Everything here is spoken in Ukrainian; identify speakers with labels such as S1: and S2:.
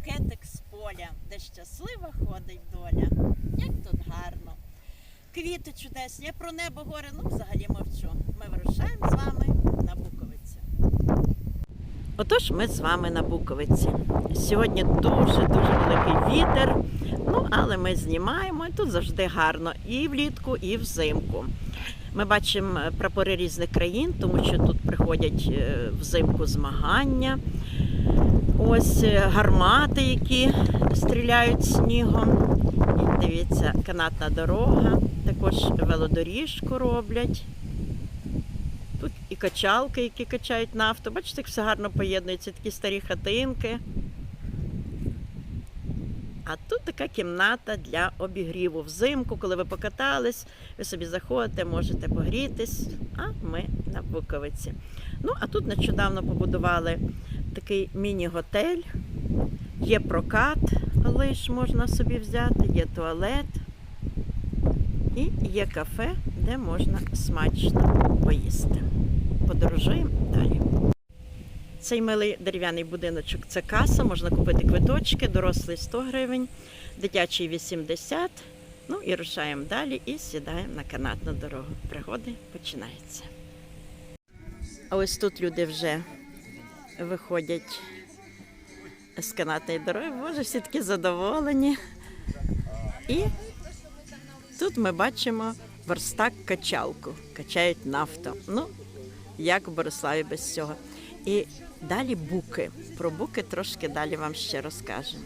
S1: букетик з поля, де щаслива ходить доля. Як тут гарно. Квіти чудесні. Я про небо горе, ну взагалі мовчу. Ми вирушаємо з вами на Буковицю. Отож, ми з вами на Буковиці. Сьогодні дуже-дуже великий вітер. Ну, але ми знімаємо, і тут завжди гарно і влітку, і взимку. Ми бачимо е, прапори різних країн, тому що тут приходять е, взимку змагання. Ось е, гармати, які стріляють снігом. І дивіться, канатна дорога, також велодоріжку роблять. Тут і качалки, які качають нафту. Бачите, як все гарно поєднується, такі старі хатинки. А тут така кімната для обігріву взимку, коли ви покатались, ви собі заходите, можете погрітись, а ми на Буковиці. Ну, а тут нещодавно побудували такий міні-готель, є прокат, лиш можна собі взяти, є туалет і є кафе, де можна смачно поїсти. Подорожуємо далі. Цей милий дерев'яний будиночок це каса, можна купити квиточки, дорослий 100 гривень, дитячий 80. Ну і рушаємо далі і сідаємо на канатну дорогу. Пригоди починаються. А ось тут люди вже виходять з канатної дороги. Боже, всі такі задоволені. І тут ми бачимо верстак-качалку. Качають нафту. Ну, як в Бориславі без цього. І далі буки. Про буки трошки далі вам ще розкажемо.